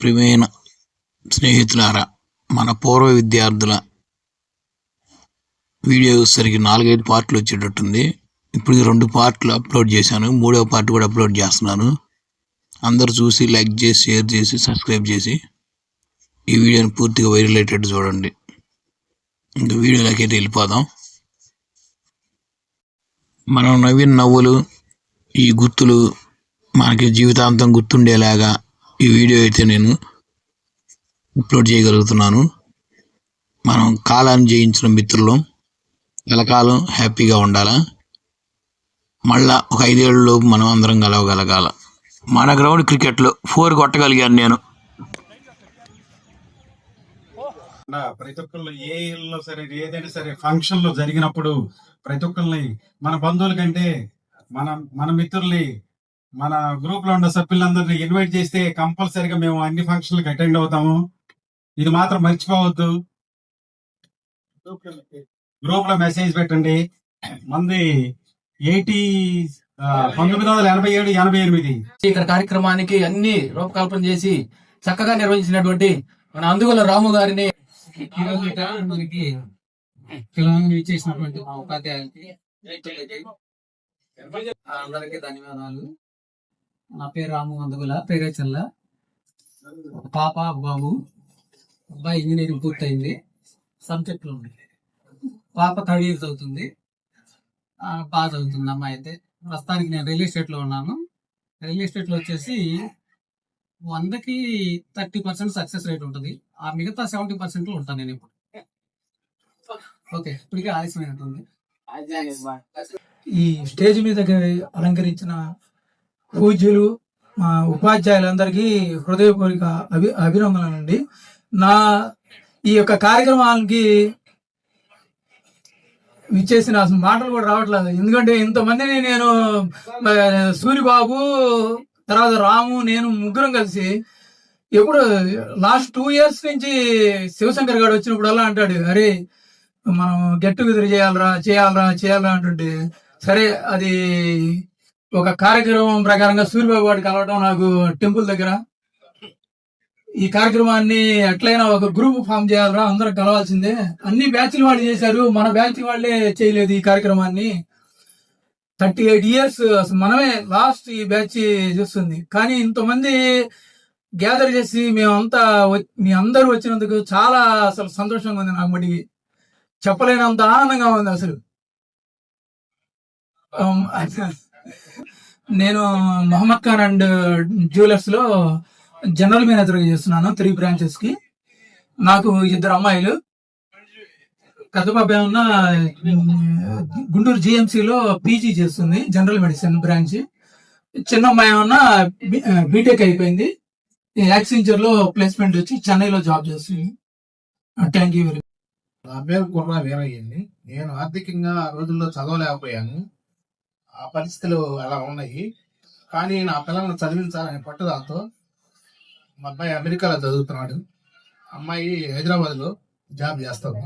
ప్రియమైన స్నేహితులారా మన పూర్వ విద్యార్థుల వీడియో సరికి నాలుగైదు పార్ట్లు వచ్చేటట్టుంది. ఇప్పుడు ఈ రెండు పార్ట్లు అప్లోడ్ చేశాను. మూడవ పార్ట్ కూడా అప్లోడ్ చేస్తున్నాను. అందరు చూసి లైక్ చేసి షేర్ చేసి సబ్స్క్రైబ్ చేసి ఈ వీడియోని పూర్తిగా వైరల్ అయ్యేటట్టు చూడండి. ఇంకా వీడియోలోకి అయితే వెళ్ళిపోదాం. మనం నవ్విన నవ్వులు ఈ గుర్తులు మనకి జీవితాంతం గుర్తుండేలాగా ఈ వీడియో అయితే నేను అప్లోడ్ చేయగలుగుతున్నాను. మనం కాలాన్ని జయించిన మిత్రులు కలకాలం హ్యాపీగా ఉండాలా? మళ్ళా ఒక ఐదేళ్ళలోపు మనం అందరం కలవగలగాల మన గ్రౌండ్ క్రికెట్లో ఫోర్ కొట్టగలిగాను నేను. ప్రతి ఒక్కళ్ళు ఏ ఇళ్ళలో సరే ఏదైనా సరే ఫంక్షన్లో జరిగినప్పుడు ప్రతి ఒక్కరిని మన బంధువుల కంటే మన మన మిత్రుల్ని మన గ్రూప్లో ఉన్న సభ్యులందరినీ ఇన్వైట్ చేస్తే కంపల్సరీగా మేము అన్ని ఫంక్షన్లకు అటెండ్ అవుతాము. ఇది మాత్రం మర్చిపోవద్దు. గ్రూప్లో మెసేజ్ పెట్టండి. మంది ఎయిటీ పంతొమ్మిది వందల ఎనభై ఏడు ఎనభై ఎనిమిది. ఇక్కడ కార్యక్రమానికి అన్ని రూపకల్పన చేసి చక్కగా నిర్వహించినటువంటి మన అందుగుల రాము గారిని మనకి ఉపాధ్యాయులకి అందరికీ ధన్యవాదాలు. నా పేరు రాము అందుగుల పేరేచల్ల పాప బాబు. అబ్బాయి ఇంజనీరింగ్ పూర్తయింది. సబ్జెక్టులు ఉన్నాయి పాప థర్డ్ ఇయర్ చదువుతుంది. బాగా చదువుతుంది అమ్మాయి అయితే. ప్రస్తుతానికి నేను రియల్ ఎస్టేట్లో ఉన్నాను. రియల్ ఎస్టేట్లో వచ్చేసి వందకి థర్టీ పర్సెంట్ సక్సెస్ రేట్ ఉంటుంది. ఆ మిగతా సెవెంటీ పర్సెంట్లో ఉంటాను నేను ఇప్పుడు. ఓకే ఇప్పటికే ఆలస్యమైనట్టుంది. ఈ స్టేజ్ మీద అలంకరించిన పూజ్యులు మా ఉపాధ్యాయులందరికీ హృదయపూర్వక అభి అభినందనలండి. నా ఈ యొక్క కార్యక్రమానికి ఇచ్చేసిన అసలు మాటలు కూడా రావట్లేదు. ఎందుకంటే ఇంతమందిని నేను సూరిబాబు తర్వాత రాము నేను ముగ్గురం కలిసి ఎప్పుడు లాస్ట్ టూ ఇయర్స్ నుంచి శివశంకర్ గారు వచ్చినప్పుడల్లా అంటాడు అరే మనం గెట్ టుగెదర్ చేయాలరా చేయాలరా చేయాలరా అంటుంటే సరే అది ఒక కార్యక్రమం ప్రకారంగా సూర్యబాబు గారికి కలవడం నాకు టెంపుల్ దగ్గర. ఈ కార్యక్రమాన్ని ఎట్లయినా ఒక గ్రూప్ ఫామ్ చేయాలరా అందరం కలవాల్సిందే. అన్ని బ్యాచ్లు వాళ్ళు చేశారు. మన బ్యాచ్ వాళ్ళే చేయలేదు ఈ కార్యక్రమాన్ని. థర్టీ ఎయిట్ ఇయర్స్ అసలు మనమే లాస్ట్ ఈ బ్యాచ్ చేస్తుంది. కానీ ఇంతమంది గ్యాదర్ చేసి మేమంతా మీ అందరూ వచ్చినందుకు చాలా అసలు సంతోషంగా ఉంది నాకు మటుకి. చెప్పలేనంత ఆనందంగా ఉంది అసలు. నేను మహమ్మద్ ఖాన్ అండ్ జ్యువెలర్స్లో జనరల్ మేనేజర్ చేస్తున్నాను త్రీ బ్రాంచెస్కి. నాకు ఇద్దరు అమ్మాయిలు. పెద్ద పాప గుంటూరు జిఎంసిలో పీజీ చేస్తుంది జనరల్ మెడిసిన్ బ్రాంచ్. చిన్న అమ్మాయి ఉన్న బీటెక్ అయిపోయింది. యాక్సెంచర్లో ప్లేస్మెంట్ వచ్చి చెన్నైలో జాబ్ చేస్తుంది. థ్యాంక్ యూ వెరీ నా పేరు కుర్రా వీరయ్యండి. నేను ఆర్థికంగా ఆ రోజుల్లో చదవలేకపోయాను. ఆ పరిస్థితులు అలా ఉన్నాయి. కానీ నా పిల్లల్ని చదివించాలనే పట్టుదలతో మా అబ్బాయి అమెరికాలో చదువుతున్నాడు. అమ్మాయి హైదరాబాద్లో జాబ్ చేస్తాను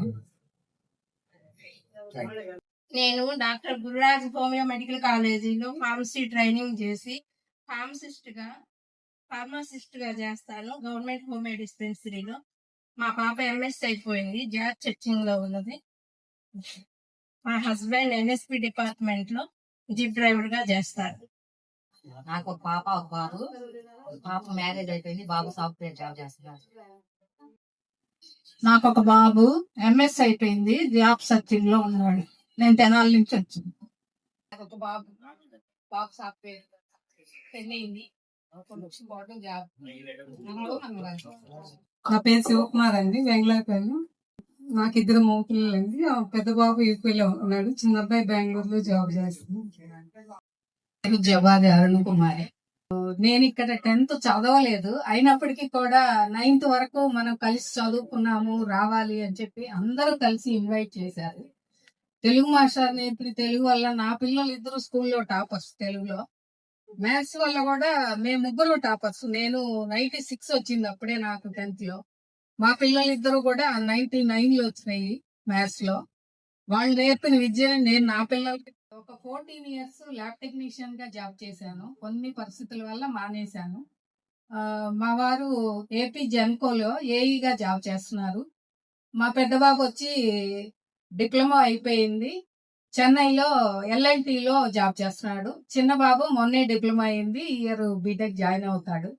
నేను డాక్టర్ గురురాజ్ హోమియో మెడికల్ కాలేజీలో ఫార్మసీ ట్రైనింగ్ చేసి ఫార్మసిస్ట్గా ఫార్మాసిస్ట్గా చేస్తాను. గవర్నమెంట్ హోమియో డిస్పెన్సరీలో. మా పాప ఎంఎస్ అయిపోయింది. జాబ్ చర్చింగ్లో ఉన్నది. మా హస్బెండ్ ఎన్ఎస్పి డిపార్ట్మెంట్లో జీప్ డ్రైవర్గా చేస్తారు. నాకు ఒక పాప ఒక బాబు. పాప మ్యారేజ్ అయిపోయింది. బాబు సాఫ్ట్వేర్ జాబ్ చేస్తున్నారు నాకు ఒక బాబు ఎంఎస్ అయిపోయింది. జాబ్ సర్చింగ్లో ఉన్నాడు. నేను తెనాలి నుంచి వచ్చింది. నాకు ఒక బాబు బాబు సాఫ్ట్వేర్ పెళ్ళయింది జాబ్ నా పేరు శివకుమార్ అండి. బెంగళూరు నాకు ఇద్దరు మగ పిల్లలు అండి పెద్ద బాబు యూపీలో ఉన్నాడు. చిన్న అబ్బాయి బెంగళూరులో జాబ్ చేస్తున్నాడు. జవాది అరుణ్ కుమారి. నేను ఇక్కడ టెన్త్ చదవలేదు. అయినప్పటికీ కూడా నైన్త్ వరకు మనం కలిసి చదువుకున్నాము రావాలి అని చెప్పి అందరూ కలిసి ఇన్వైట్ చేశారు. తెలుగు మాస్టర్ నేర్పిన తెలుగు వల్ల నా పిల్లలు ఇద్దరు స్కూల్లో టాపర్స్ తెలుగులో. మ్యాథ్స్ వల్ల కూడా మేము ముగ్గురు టాపర్స్. నేను నైన్టీ సిక్స్ వచ్చింది అప్పుడే నాకు టెన్త్లో మా పిల్లలిద్దరూ కూడా నైన్టీ నైన్లో వచ్చినాయి మ్యాథ్స్లో. వాళ్ళు నేర్పిన విద్యను నేను నా పిల్లలకి ఒక ఫోర్టీన్ ఇయర్స్ ల్యాబ్ టెక్నీషియన్గా జాబ్ చేశాను. కొన్ని పరిస్థితుల వల్ల మానేశాను. ఆ, మా వారు ఏపీ జెన్కోలో ఏఈగా జాబ్ చేస్తున్నారు. మా పెద్ద బాబు వచ్చి డిప్లొమా అయిపోయింది. చెన్నైలో ఎల్ఎల్టీలో జాబ్ చేస్తున్నాడు. చిన్న బాబు మొన్నే డిప్లొమా అయింది. ఇయర్ బీటెక్ జాయిన్ అవుతాడు.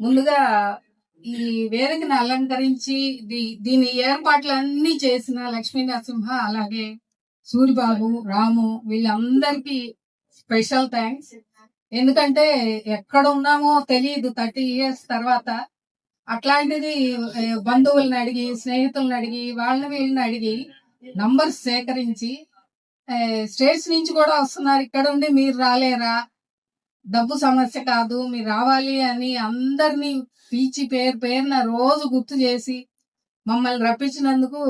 ముందుగా ఈ వేదికను అలంకరించి దీ- దీని ఏర్పాట్లన్నీ చేసిన లక్ష్మీ నరసింహ అలాగే సూరిబాబు రాము వీళ్ళందరికీ స్పెషల్ థ్యాంక్స్. ఎందుకంటే ఎక్కడ ఉన్నామో తెలియదు థర్టీ ఇయర్స్ తర్వాత. అట్లాంటిది బంధువులను అడిగి స్నేహితులను అడిగి వాళ్ళని వీళ్ళని అడిగి నంబర్స్ సేకరించి స్టేట్స్ నుంచి కూడా వస్తున్నారు. ఇక్కడ ఉండి మీరు రాలేరా? డబ్బు సమస్య కాదు మీరు రావాలి అని అందరినీ పీచి పేరు పేరున రోజు గుర్తు చేసి మమ్మల్ని రప్పించినందుకు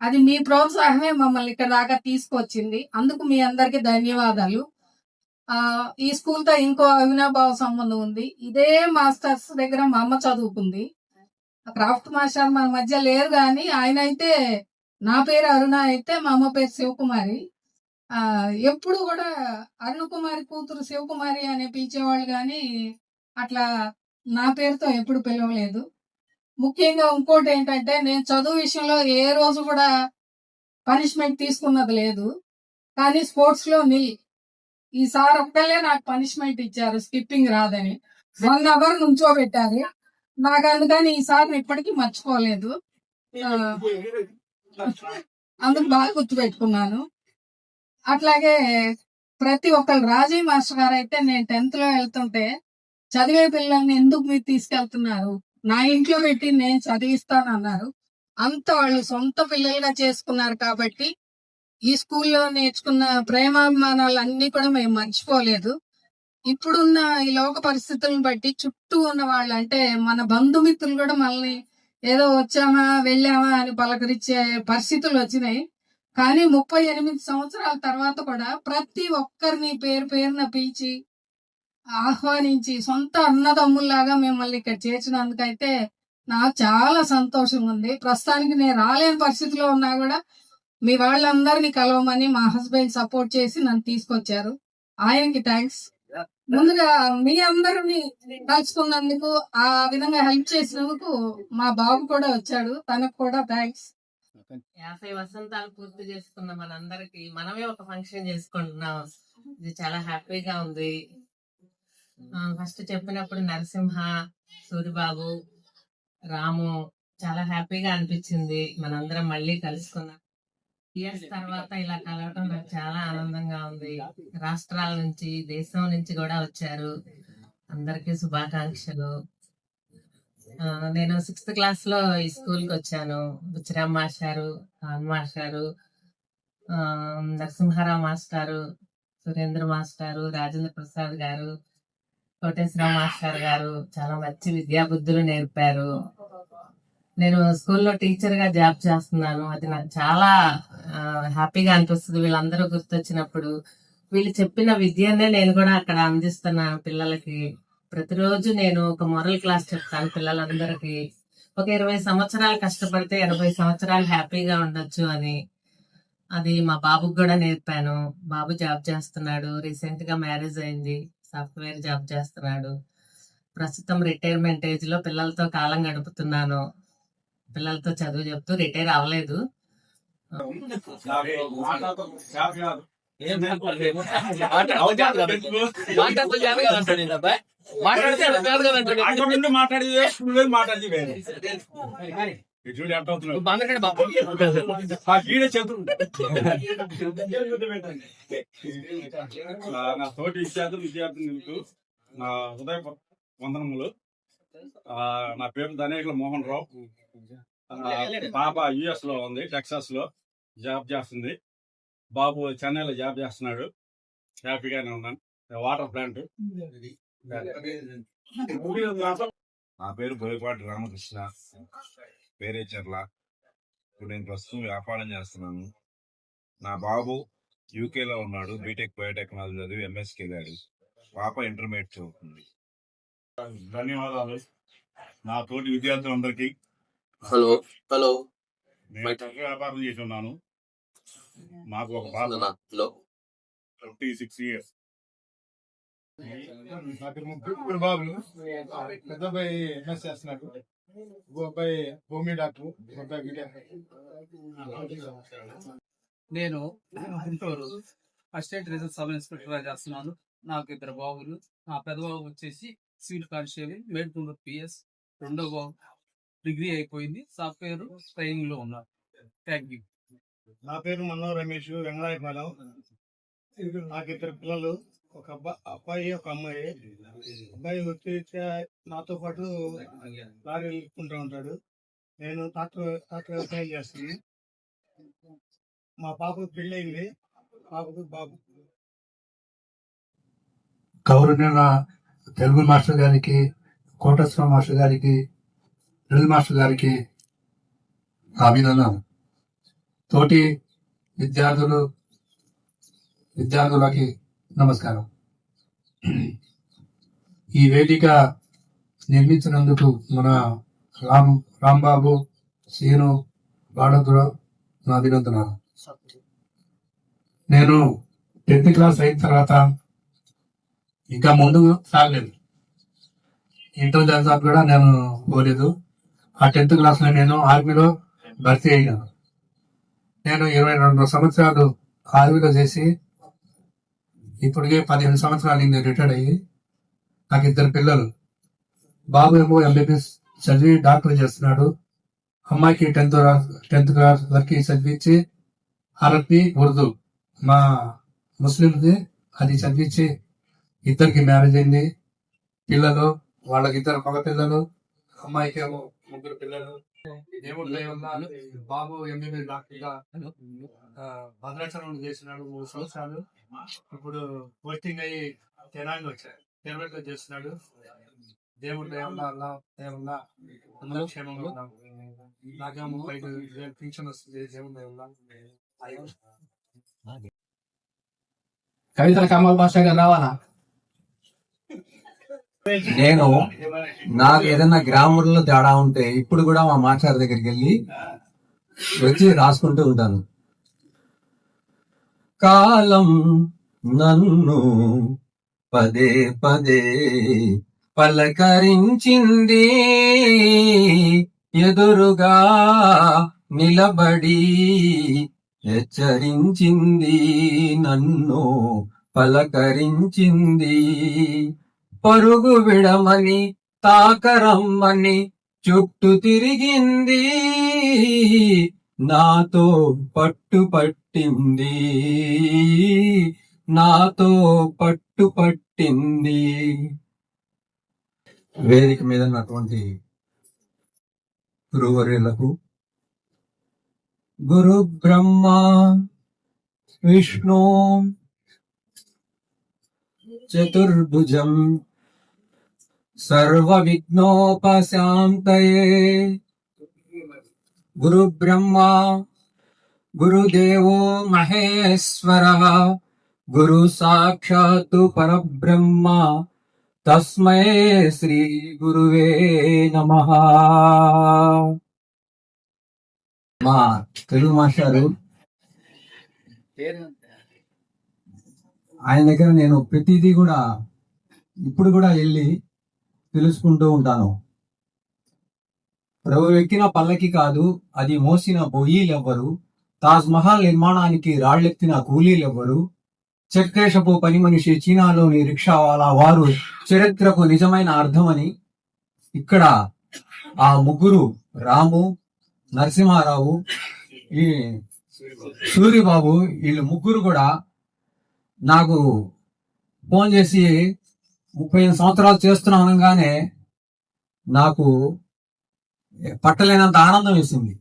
అది మీ ప్రోత్సాహమే మమ్మల్ని ఇక్కడ దాకా తీసుకొచ్చింది. అందుకు మీ అందరికి ధన్యవాదాలు. ఆ ఈ స్కూల్తో ఇంకో అవినాభావ సంబంధం ఉంది. ఇదే మాస్టర్స్ దగ్గర మా అమ్మ చదువుకుంది. క్రాఫ్ట్ మాస్టర్ మన మధ్య లేరు కానీ ఆయన అయితే నా పేరు అరుణ అయితే మా అమ్మ పేరు శివకుమారి. ఎప్పుడు కూడా అరుణ కుమారి కూతురు శివకుమారి అని పిలిచేవాళ్ళు కానీ అట్లా నా పేరుతో ఎప్పుడు పిలవలేదు. ముఖ్యంగా ఇంకోటి ఏంటంటే నేను చదువు విషయంలో ఏ రోజు కూడా పనిష్మెంట్ తీసుకున్నది లేదు. కానీ స్పోర్ట్స్లో నిల్ ఈసారి ఒక్కలే నాకు పనిష్మెంట్ ఇచ్చారు స్కిప్పింగ్ రాదని. వన్ అవర్ నుంచోబెట్టారు నాకు అందుకని ఈసారి ఇప్పటికీ మర్చిపోలేదు. అందుకు బాగా గుర్తుపెట్టుకున్నాను. అట్లాగే ప్రతి ఒక్కరు రాజీ మాస్టర్ గారు అయితే నేను టెన్త్లో వెళ్తుంటే చదివే పిల్లల్ని ఎందుకు మీరు తీసుకెళ్తున్నారు? నా ఇంట్లో పెట్టి నేను చదివిస్తాను అన్నారు అంత వాళ్ళు సొంత పిల్లలుగా చేసుకున్నారు కాబట్టి ఈ స్కూల్లో నేర్చుకున్న ప్రేమాభిమానాలు అన్ని కూడా మేము మర్చిపోలేదు. ఇప్పుడున్న ఈ లోక పరిస్థితులను బట్టి చుట్టూ ఉన్న వాళ్ళు అంటే మన బంధుమిత్రులు కూడా మనల్ని ఏదో వచ్చామా వెళ్ళామా అని పలకరించే పరిస్థితులు వచ్చినాయి. కానీ ముప్పై ఎనిమిది సంవత్సరాల తర్వాత కూడా ప్రతి ఒక్కరిని పేరు పేరున పిలిచి ఆహ్వానించి సొంత అన్నదమ్ముల్లాగా మిమ్మల్ని ఇక్కడ చేర్చినందుకైతే నాకు చాలా సంతోషం ఉంది ప్రస్తుతానికి నేను రాలేని పరిస్థితిలో ఉన్నా కూడా మీ వాళ్ళందరినీ కలవమని మా హస్బెండ్ సపోర్ట్ చేసి నన్ను తీసుకొచ్చారు. ఆయనకి థ్యాంక్స్. ముందుగా మీ అందరిని కలుసుకున్నందుకు ఆ విధంగా హెల్ప్ చేసినందుకు మా బాబు కూడా వచ్చాడు. తనకు కూడా థ్యాంక్స్. యాభై వసంతాలు పూర్తి చేసుకున్న మనందరికి మనమే ఒక ఫంక్షన్ చేసుకుంటున్నాం. ఇది చాలా హ్యాపీగా ఉంది. ఫస్ట్ చెప్పినప్పుడు నరసింహ సూరిబాబు రాము చాలా హ్యాపీగా అనిపించింది. మనందరం మళ్ళీ కలుసుకున్నాం ఇయర్స్ తర్వాత ఇలా కలవటం నాకు చాలా ఆనందంగా ఉంది. రాష్ట్రాల నుంచి దేశం నుంచి కూడా వచ్చారు. అందరికీ శుభాకాంక్షలు. నేను సిక్స్త్ క్లాస్లో ఈ స్కూల్కి వచ్చాను. బుచ్చిరామ్ మాస్టారు ఖాన్ మాస్టారు ఆ, నరసింహారావు మాస్టారు సురేంద్ర మాస్టారు రాజేంద్ర ప్రసాద్ గారు కోటేశ్వరరావు మాస్టర్ గారు చాలా మంచి విద్యా బుద్ధులు నేర్పారు. నేను స్కూల్లో టీచర్గా జాబ్ చేస్తున్నాను. అది నాకు చాలా హ్యాపీగా అనిపిస్తుంది. వీళ్ళందరూ గుర్తొచ్చినప్పుడు వీళ్ళు చెప్పిన విద్యనే నేను కూడా అక్కడ అందిస్తున్నాను పిల్లలకి. ప్రతిరోజు నేను ఒక మొరల్ క్లాస్ చెప్తాను పిల్లలందరికీ. ఒక ఇరవై సంవత్సరాలు కష్టపడితే ఎనభై సంవత్సరాలు హ్యాపీగా ఉండొచ్చు అని. అది మా బాబుకి కూడా నేర్పాను. బాబు జాబ్ చేస్తున్నాడు. రీసెంట్గా మ్యారేజ్ అయింది. సాఫ్ట్వేర్ జాబ్ చేస్తున్నాడు. ప్రస్తుతం రిటైర్మెంట్ ఏజ్లో పిల్లలతో కాలం గడుపుతున్నాను. పిల్లలతో చదువు చెప్తూ రిటైర్ అవ్వలేదు. మాట్లాడి చూడు నా తోటి విద్యార్థులు నా హృదయ వందనములు. ఆ, నా పేరు ధనేకుల మోహన్ రావు. పాప యుఎస్లో ఉంది టెక్సాస్లో జాబ్ చేస్తుంది. బాబు చెన్నైలో జాబ్ చేస్తున్నాడు. హ్యాపీగానే ఉన్నాను. Water plant. నా పేరు బోయపాటి రామకృష్ణ. పేరేచర్ల ఇప్పుడు నేను ప్రస్తుతం వ్యాపారం చేస్తున్నాను. నా బాబు యూకేలో ఉన్నాడు. బీటెక్ బయోటెక్నాలజీ చదివి ఎంఎస్కి వెళ్ళాడు. పాప ఇంటర్మీడియట్ చదువుతుంది. ధన్యవాదాలు. నా తోటి విద్యార్థులందరికీ. హలో. హలో. నేను వ్యాపారం చేసి ఉన్నాను. మాకు ఒక హలో ట్వంటీ సిక్స్ ఇయర్స్ ముగ్గురు బాబులు పెద్ద అబ్బాయి ఎంఎస్ చేస్తున్నాడు. ఇంకో అబ్బాయి భూమి డాక్టర్. నేను గుంటూరు అసిస్టెంట్ రిజల్ట్ సబ్ ఇన్స్పెక్టర్గా చేస్తున్నాను. నాకు ఇద్దరు బాబులు. నా పెద్ద బాబు వచ్చేసి సివిల్ కానిస్టేబుల్ మేడ్కుంటూరు పిఎస్ రెండో బాబు డిగ్రీ అయిపోయింది. సాఫ్ట్వేర్ ట్రైనింగ్లో ఉన్నారు థ్యాంక్ యూ నా పేరు మన్నో రమేష్ వెంగళాయపాలెం నాకు ఇద్దరు పిల్లలు ఒక అబ్బాయి అబ్బాయి ఒక అమ్మాయి. అబ్బాయి వచ్చి నాతో పాటు లారీ వెళ్ళుకుంటూ ఉంటాడు. నేను ట్రాక్టర్ ట్రాక్టర్ వ్యవసాయం చేస్తాను మా పాపకు పెళ్ళి అయింది. పాపకు బాబు. గౌరవనీయ తెలుగు మాస్టర్ గారికి కోటేశ్వర మాస్టర్ గారికి తెలుగు మాస్టర్ గారికి నా తోటి విద్యార్థులు విద్యార్థులకి నమస్కారం. ఈ వేదిక నిర్మించినందుకు మన రామ్ రాంబాబు సీను బాడదురు నా అభినందనాలు. నేను టెన్త్ క్లాస్ అయిన తర్వాత ఇంకా ముందు సాగలేదు. ఇంటర్ చదివాక కూడా నేను పోలేదు. ఆ టెన్త్ క్లాస్లో నేను ఆర్మీలో భర్తీ అయినాను. నేను ఇరవై రెండు సంవత్సరాలు ఆర్మీలో చేసి ఇప్పటికే పదిహేను సంవత్సరాలు నేను రిటైర్డ్ అయ్యి నాకు ఇద్దరు పిల్లలు. బాబు ఏమో ఎంబీబీఎస్ చదివి డాక్టర్ చేస్తున్నాడు. అమ్మాయికి టెన్త్ టెన్త్ క్లాస్ వరకు చదివించి అరబీ ఉర్దూ మా ముస్లింది అది చదివించి ఇద్దరికి మ్యారేజ్ అయింది. పిల్లలు వాళ్ళకి ఇద్దరు మగ పిల్లలు అమ్మాయికి ఏమో ముగ్గురు పిల్లలు. దేవుడు వల్ల బాబు ఎంబీబీ డాక్టర్గా భద్రాచలం చేసినాడు మూడు సంవత్సరాలు. ఇప్పుడు పోస్టింగ్ అయ్యి తెలంగాణ వచ్చాడు. తెలంగాణ చేస్తున్నాడు. దేవుడు అల్లా దయ వల్ల అందరూ క్షేమంగా ఉన్నాం పింఛన్ వస్తుంది దేవుడు దయ వల్ల. కవితల కమల్ భాష గారు రావాలా? నేను నాకు ఏదైనా గ్రామర్లో తేడా ఉంటే ఇప్పుడు కూడా మా మాస్టర్ దగ్గరికి వెళ్ళి వచ్చి రాసుకుంటూ ఉంటాను. కాలం నన్ను పదే పదే పలకరించింది. ఎదురుగా నిలబడి హెచ్చరించింది. నన్ను పలకరించింది. పరుగు విడమని తాకరమ్మని చుట్టూ తిరిగింది. నాతో పట్టు పట్టింది. నాతో పట్టు పట్టింది. వేదిక మీద ఉన్నటువంటి గురువర్యులకు గురు బ్రహ్మ విష్ణు చతుర్భుజం సర్వ విఘ్నోపశాంతయే గురు బ్రహ్మ గురుదేవో మహేశ్వర గురు సాక్షాత్ పరబ్రహ్మ తస్మై శ్రీ గురువే నమ మా తెలుగు మాస్టారు? ఆయన దగ్గర నేను ప్రతిదీ కూడా ఇప్పుడు కూడా వెళ్ళి తెలుసుకుంటూ ఉంటాను. ప్రభు ఎక్కిన పల్లకి కాదు అది మోసిన బొయ్యిలెవ్వరు తాజ్ మహల్ నిర్మాణానికి రాళ్ళెత్తిన కూలీలెవ్వరు చక్రేషపు పని మనిషి చీనాలోని రిక్షావాలా వారు చరిత్రకు నిజమైన అర్థమని ఇక్కడ ఆ ముగ్గురు రాము నరసింహారావు ఈ సూర్యబాబు వీళ్ళు ముగ్గురు కూడా నాకు ఫోన్ చేసి ముప్పై ఐదు సంవత్సరాలు చేస్తున్నాం అనగానే నాకు పట్టలేనంత ఆనందం వేసింది.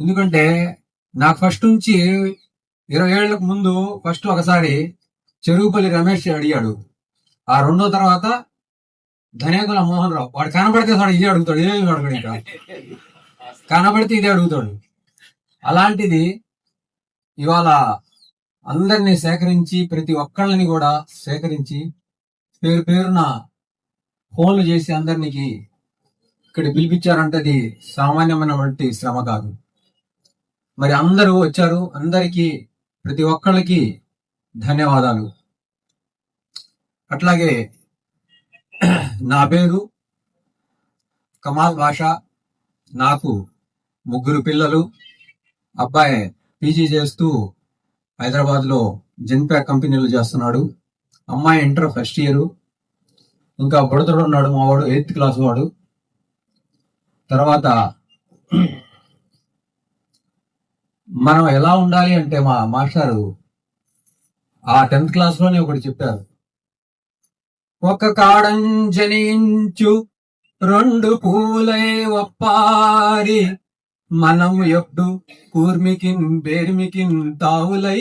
ఎందుకంటే నాకు ఫస్ట్ నుంచి ఇరవై ఏళ్ళకు ముందు ఫస్ట్ ఒకసారి చెరువుపల్లి రమేష్ అడిగాడు. ఆ రెండో తర్వాత ధనేకుల మోహన్ రావు. వాడు కనబడితే వాడు ఇదే అడుగుతాడు. ఇదే అడుగుతాడు ఇంకా. కనబడితే ఇదే అడుగుతాడు. అలాంటిది ఇవాళ అందరినీ సేకరించి ప్రతి ఒక్కళ్ళని కూడా సేకరించి పేరు పేరున ఫోన్లు చేసి అందరినీ ఇక్కడ పిలిపించారంటే అది సామాన్యమైనటువంటి శ్రమ కాదు. మరి అందరూ వచ్చారు. అందరికీ ప్రతి ఒక్కళ్ళకి ధన్యవాదాలు. అట్లాగే నా పేరు కమాల్ బాషా. నాకు ముగ్గురు పిల్లలు. అబ్బాయి పీజీ చేస్తూ హైదరాబాద్లో జెన్పాక్ కంపెనీలు చేస్తున్నాడు. అమ్మాయి ఇంటర్ ఫస్ట్ ఇయర్ ఇంకా బుడతడు ఉన్నాడు మా వాడు ఎయిత్ క్లాస్ వాడు. తర్వాత మనం ఎలా ఉండాలి అంటే మా మాస్టారు ఆ టెన్త్ క్లాస్లోనే ఒకటి చెప్పారు. ఒక కాడం జనించు రెండు పూలై ఒప్పారి మనం ఎప్పుడు కూర్మికిన్ బేర్మికిన్ తావులై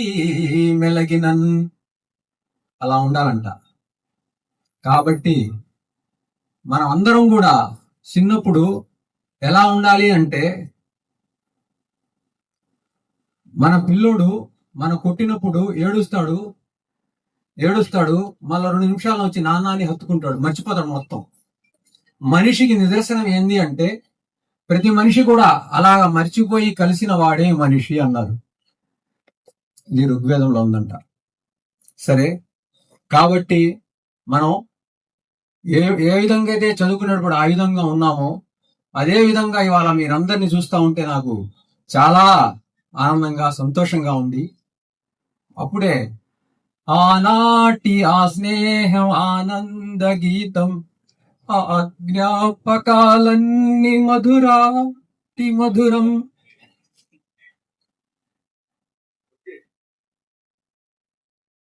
మెలగినన్. అలా ఉండాలంట. కాబట్టి మనం అందరం కూడా చిన్నప్పుడు ఎలా ఉండాలి అంటే మన పిల్లోడు మన కొట్టినప్పుడు ఏడుస్తాడు ఏడుస్తాడు మళ్ళీ రెండు నిమిషాలు వచ్చి నాన్నాని హత్తుకుంటాడు మర్చిపోతాడు మొత్తం. మనిషికి నిదర్శనం ఏంది అంటే ప్రతి మనిషి కూడా అలాగ మర్చిపోయి కలిసిన వాడే మనిషి అన్నారు. ఇది ఋగ్వేదంలో ఉందంట. సరే కాబట్టి మనం ఏ ఏ విధంగా అయితే చదువుకునేటప్పుడు ఆ విధంగా ఉన్నామో అదే విధంగా ఇవాళ మీరందరినీ చూస్తూ ఉంటే నాకు చాలా ఆనందంగా సంతోషంగా ఉంది. అప్పుడే ఆనాటి ఆ స్నేహం ఆనంద గీతం ఆ జ్ఞాపకాలన్నీ మధురాటి మధురం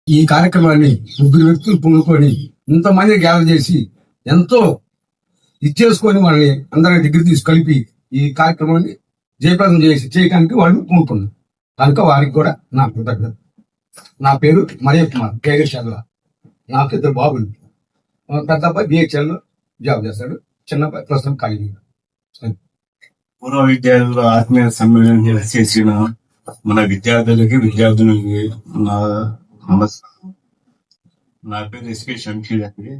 ఈ కార్యక్రమాన్ని ముగ్గురు వ్యక్తులు పూనుకొని ఇంతమంది గ్యాదర్ చేసి ఎంతో ఇది చేసుకొని వాళ్ళని అందరి దగ్గర తీసి కలిపి ఈ కార్యక్రమాన్ని జయప్రదం చేసి చేయడానికి వాళ్ళు పూనుకున్నారు. కనుక వారికి కూడా నా కృతజ్ఞత. నా పేరు మరయ్య కుమార్ కేగర్ చంద్ర. నాకు ఇద్దరు బాబులు. పెద్ద అబ్బాయి బిహెచ్ఎల్ జాబ్ చేస్తాడు. చిన్న అబ్బాయి ప్రస్తుతం ఖాళీ పూర్వ విద్యార్థుల ఆత్మీయ సమ్మేళనం చేసిన మన విద్యార్థులకి విద్యార్థులకి నా నమస్కారం నా పేరు ఎస్కే షంషీర్ అండి.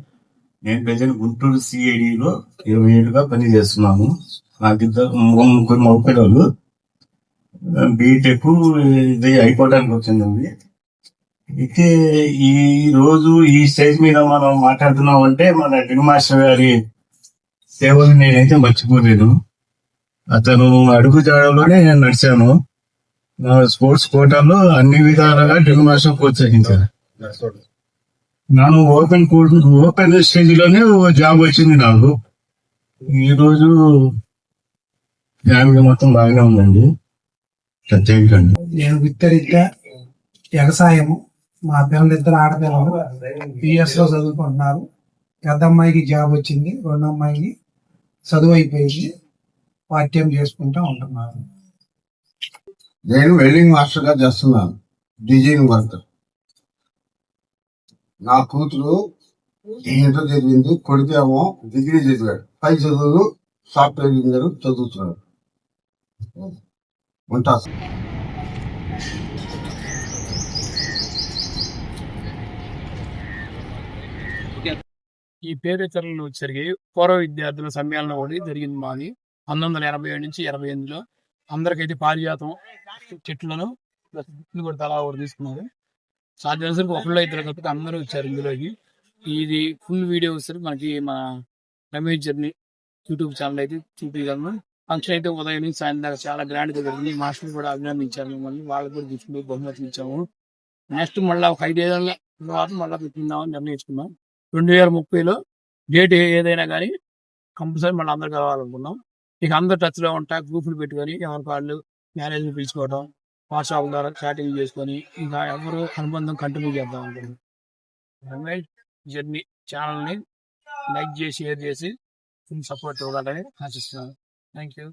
నేను ప్రజెంట్ గుంటూరు సిఐడిలో ఇరవై ఏళ్ళుగా పనిచేస్తున్నాను నాకు ఇద్దరు ముగ్గురు మగ పిల్లలు బీటెక్ ఇది అయిపోవడానికి వచ్చిందండి. అయితే ఈ రోజు ఈ స్టేజ్ మీద మనం మాట్లాడుతున్నాం అంటే మన డ్రిల్ మాస్టర్ గారి సేవలు నేనైతే మర్చిపోలేను. అతను అడుగు జాడలోనే నేను నడిచాను. స్పోర్ట్స్ కోటాలో అన్ని విధాలుగా డ్రిల్ మాస్టర్ ప్రోత్సహించారు ನಾನು ఓపెన్ కోర్ట్ ఓపెన్ స్టేజ్లోనే ఓ జాబ్ వచ్చింది నాకు. ఈరోజు ఫ్యామిలీ మొత్తం బాగానే ఉందండి. ప్రత్యేకండి నేను విత్తరిత్యా వ్యవసాయము. మా పిల్లలు ఇద్దరు ఆడపిల్లలు. పిఎస్లో చదువుకుంటున్నారు. పెద్ద అమ్మాయికి జాబ్ వచ్చింది. రెండు అమ్మాయికి చదువు అయిపోయింది. పాఠ్యం చేసుకుంటూ ఉంటున్నారు. నేను వెల్డింగ్ మాస్టర్గా చేస్తున్నాను. Design work. నా కూతురు ఇంటర్ చదివింది కొడుకేమో డిగ్రీ చదివాడు. పై చదువులు సాఫ్ట్వేర్ ఇంజనీర్ చదువుతున్నాడు. ఉంటా. ఈ పేరు జరిగే పూర్వ విద్యార్థుల సమ్మేళనం ఒకటి జరిగింది మాది. పంతొమ్మిది వందల ఎనభై ఏడు నుంచి ఇరవై ఎనిమిదిలో అందరికైతే పారిజాతం చెట్లను చెట్లు కూడా తలా ఒకటి తీసుకున్నారు. సాధ్యమైనంతవరకు ఒకళ్ళు ఇద్దరు కలిపి అందరూ వచ్చారు ఇందులోకి. ఇది ఫుల్ వీడియో వచ్చేసరికి మనకి మన రమేష్ జర్నీ యూట్యూబ్ ఛానల్ అయితే చూపించగలను ఫంక్షన్ అయితే ఉదయం నుంచి సాయంత్రం దాకా చాలా గ్రాండ్గా జరిగింది. మాస్టర్ కూడా అభినందించారు మిమ్మల్ని. వాళ్ళకి కూడా గిఫ్ట్లు బహుమతులు ఇచ్చాము. నెక్స్ట్ మళ్ళీ ఒక ఐదేళ్ళ తర్వాత మళ్ళీ పెట్టిందామని నిర్ణయించుకున్నాం. రెండు వేల ముప్పైలో డేట్ ఏదైనా కానీ కంపల్సరీ మళ్ళీ అందరు కలవాలనుకున్నాం. ఇక అందరు టచ్లో ఉంటా గ్రూపులు పెట్టుకొని ఎవరికి వాళ్ళు మ్యారేజ్ పిలుచుకోవడం వాట్సాప్ ద్వారా చాటింగ్ చేసుకొని ఇంకా ఎవరు అనుబంధం కంటిన్యూ చేద్దాం అనుకుంటున్నాం. రమేష్ జర్నీ ఛానల్ని లైక్ చేసి షేర్ చేసి ఫుల్ సపోర్ట్ ఇవ్వాలని ఆశిస్తున్నాను. Thank you